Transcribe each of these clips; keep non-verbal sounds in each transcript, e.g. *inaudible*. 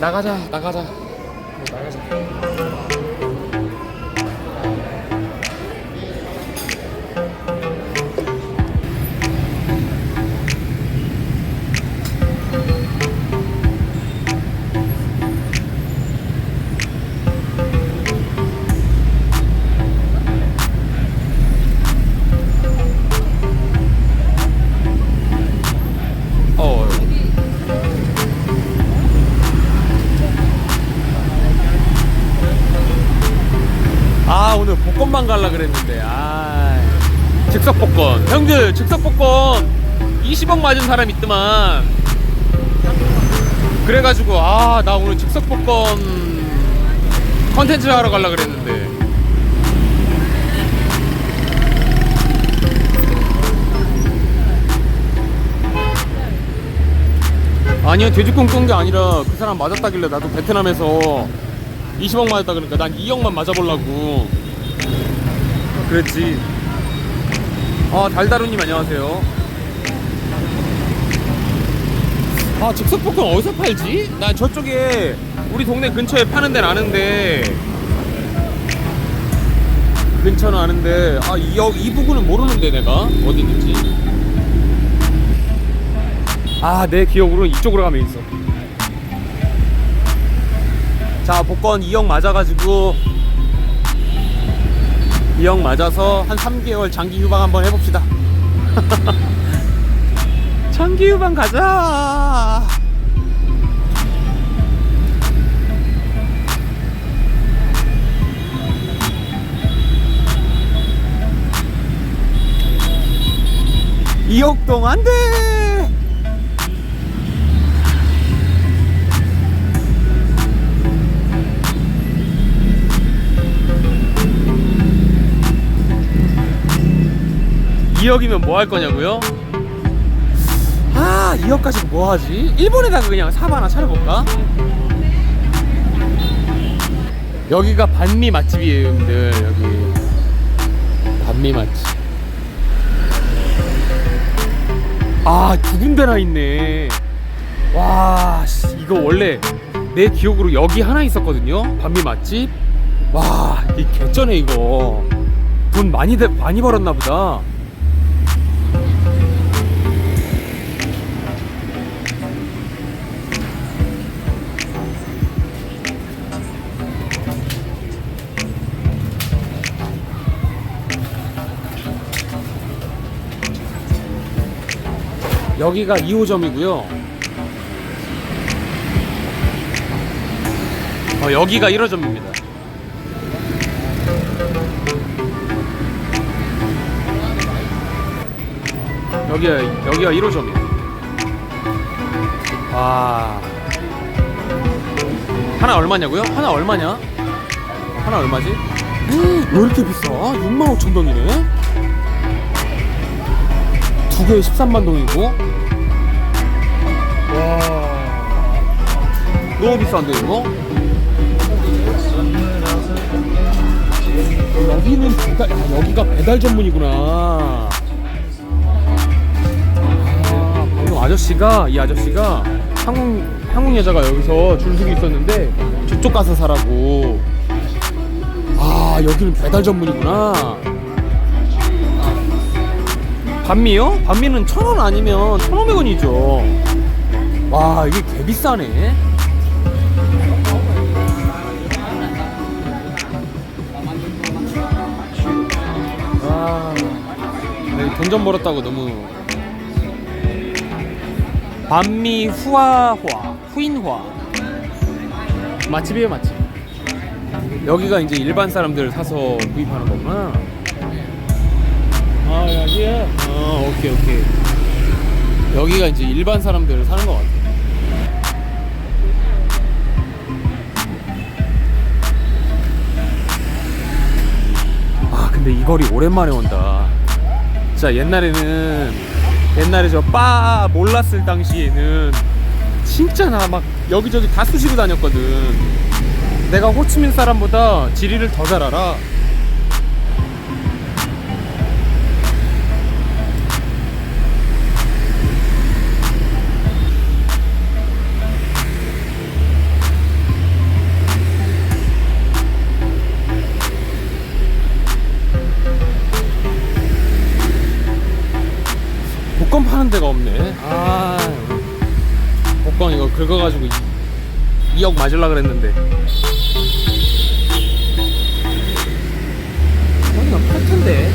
나가자 나가자. 나가자 갈라 그랬는데 아 즉석 복권. 형들 즉석 복권. 20억 맞은 사람 있더만. 그래가지고 아 나 오늘 즉석 복권 컨텐츠 하러 갈라 그랬는데. 아니요 돼지꿈 꾼 게 아니라 그 사람 맞았다길래 나도 베트남에서 20억 맞았다 그러니까 난 2억만 맞아보려고 그랬지. 아 달다루님 안녕하세요. 아 즉석볶음 어디서 팔지? 나 저쪽에 우리 동네 근처에 파는 데는 아는데. 근처는 아는데. 아이 이 부분은 모르는데 내가? 어디 있는지. 아 내 기억으로는 이쪽으로 가면 있어. 자 복권 2억 맞아가지고 2억 맞아서 한 3개월 장기 휴방 한번 해봅시다. *laughs* 장기 휴방 가자! 이억 동 안 돼 이억이면 뭐 할 거냐고요? 아 2억 가지고 뭐 하지? 일본에다가 그냥 삽 하나 차려볼까? 여기가 반미 맛집이에요 여러분들 여기. 반미 맛집. 아두 군데나 있네. 와 씨, 이거 원래 내 기억으로 여기 하나 있었거든요? 반미 맛집? 와이 개쩌네 이거. 돈 많이 대- 많이 벌었나 보다 여기가 2호점이고요. 어, 여기가 1호점입니다. 여기가 여기가 1호점이에요. 와. 하나 얼마냐고요? 하나 얼마냐? 하나 얼마지? 왜 이렇게 비싸? 6만 5천 동이네. 두 개에 13만 동이고. 와. 너무 비싼데 이거? 여기는 배달 아, 여기가 배달 전문이구나. 아 방금 아저씨가 이 아저씨가 한국 한국 여자가 여기서 줄 서고 있었는데 저쪽 가서 사라고. 아 여기는 배달 전문이구나 반미요? 반미는 천 원 아니면 천 오백 원이죠. 와 이게 개 비싸네. 와, 네, 돈좀 벌었다고 너무. 반미 후아화, 후인화. 맛집이에요 맛집. 여기가 이제 일반 사람들 사서 구입하는 거구나. 아 여기야? 어 오케이 오케이. 여기가 이제 일반 사람들 사는 것 같아. 아 근데 이 거리 오랜만에 온다. 진짜 옛날에는 옛날에 저 바 몰랐을 당시에는 진짜 나 막 여기저기 다 쑤시고 다녔거든. 내가 호치민 사람보다 지리를 더 잘 알아 이거 긁어가지고 2억 맞으려 그랬는데. 아니야, 팔 텐데.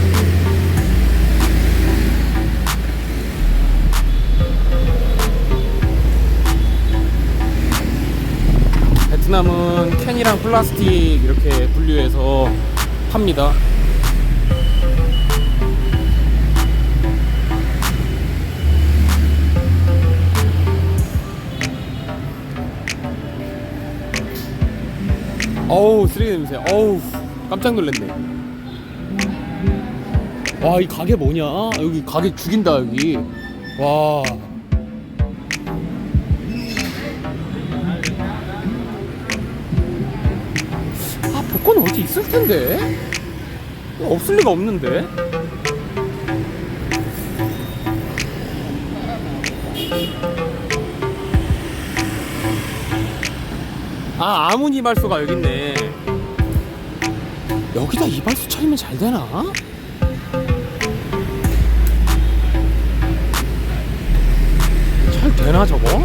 베트남은 캔이랑 플라스틱 이렇게 분류해서 팝니다. 어우 쓰레기 냄새. 어우 깜짝 놀랐네. 와 이 가게 뭐냐? 여기 가게 죽인다 여기. 와. 아, 복권 어디 있을 텐데? 없을 리가 없는데? 아, 아문 이발소가 여기 있네. 여기다 이발소 차리면 잘 되나? 잘 되나 저거?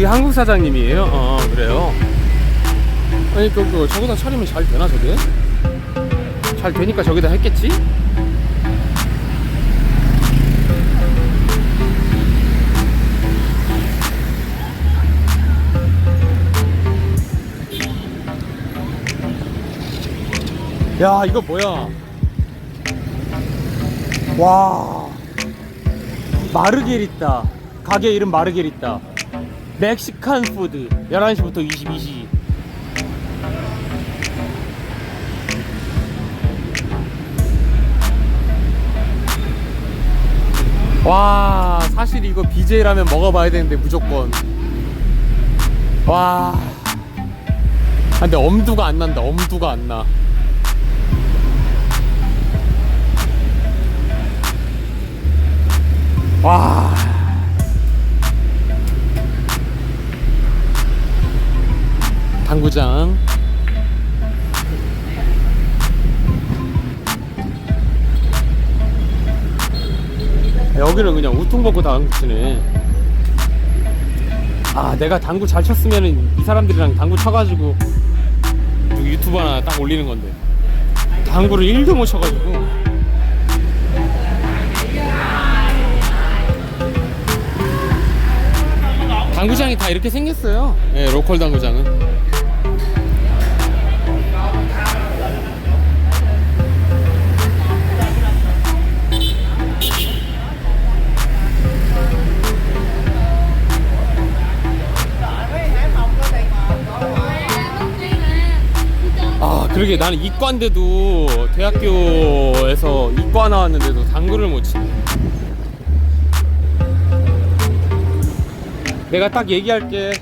저기 한국 사장님이에요? 어 그래요. 아니 그, 그 저기다 차리면 잘 되나 저게? 잘 되니까 저기다 했겠지? 야 이거 뭐야? 와 마르게리따 가게 이름 마르게리따 멕시칸 푸드 11시부터 22시. 와 사실 이거 BJ라면 먹어봐야 되는데 무조건. 와. 아, 근데 엄두가 안 난다 엄두가 안나. 와 당구장. 여기는 그냥 우통 벗고 당구 치네. 아 내가 당구 잘 쳤으면 이 사람들이랑 당구 쳐가지고 유튜브 하나 딱 올리는 건데. 당구를 1도 못 쳐가지고. 당구장이 다 이렇게 생겼어요. 예 로컬 당구장은 그러게 나는 이과인데도 대학교에서 이과 나왔는데도 당구를 못 치네 내가 딱 얘기할게.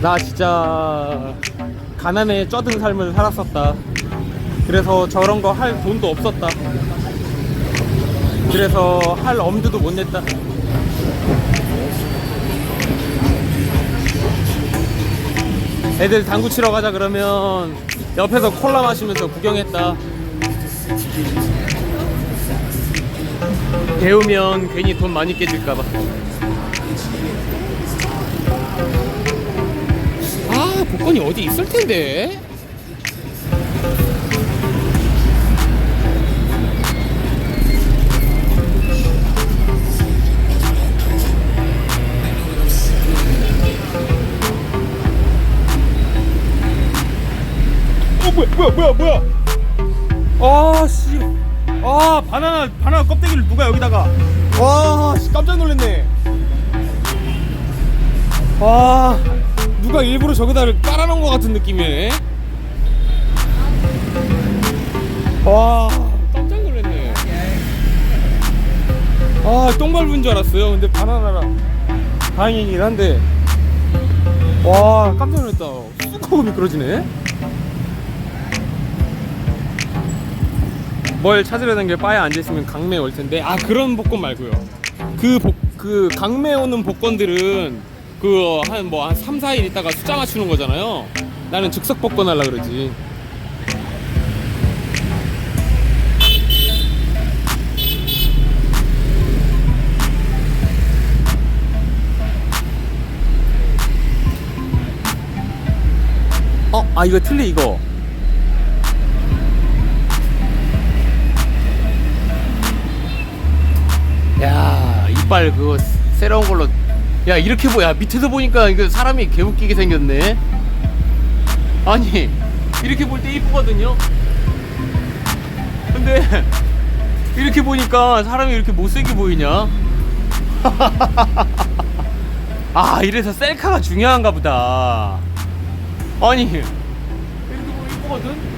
나 진짜 가난에 쩌든 삶을 살았었다. 그래서 저런 거 할 돈도 없었다. 그래서 할 엄두도 못 냈다 애들 당구 치러 가자 그러면 옆에서 콜라 마시면서 구경했다. 배우면 괜히 돈 많이 깨질까봐. 아, 복권이 어디 있을 텐데? 뭐야, 뭐야, 뭐야, 뭐야? 아, 씨. 아, 바나나, 바나나 껍데기를 누가 여기다가. 와, 씨, 깜짝 놀랐네. 와, 누가 일부러 저기다 깔아놓은 것 같은 느낌이네. 와, 깜짝 놀랐네. 아, 똥 밟은 줄 알았어요. 근데 바나나라. 다행이긴 한데. 와, 깜짝 놀랐다. 쑥 하고 미끄러지네. 뭘 찾으려는 게 바에 앉아있으면 강매 올 텐데. 아 그런 복권 말고요. 그, 복, 그 강매 오는 복권들은 그 한 뭐한 3, 4일 있다가 숫자 맞추는 거잖아요. 나는 즉석 복권 하려 그러지. 어? 아 이거 틀리 이거 야 이빨 그거 새로운 걸로. 야 이렇게 보야 밑에서 보니까 이거 사람이 개웃기게 생겼네. 아니 이렇게 볼 때 이쁘거든요? 근데 *laughs* 이렇게 보니까 사람이 이렇게 못생겨 보이냐? *laughs* 아 이래서 셀카가 중요한가 보다. 아니 이렇게 보면 이쁘거든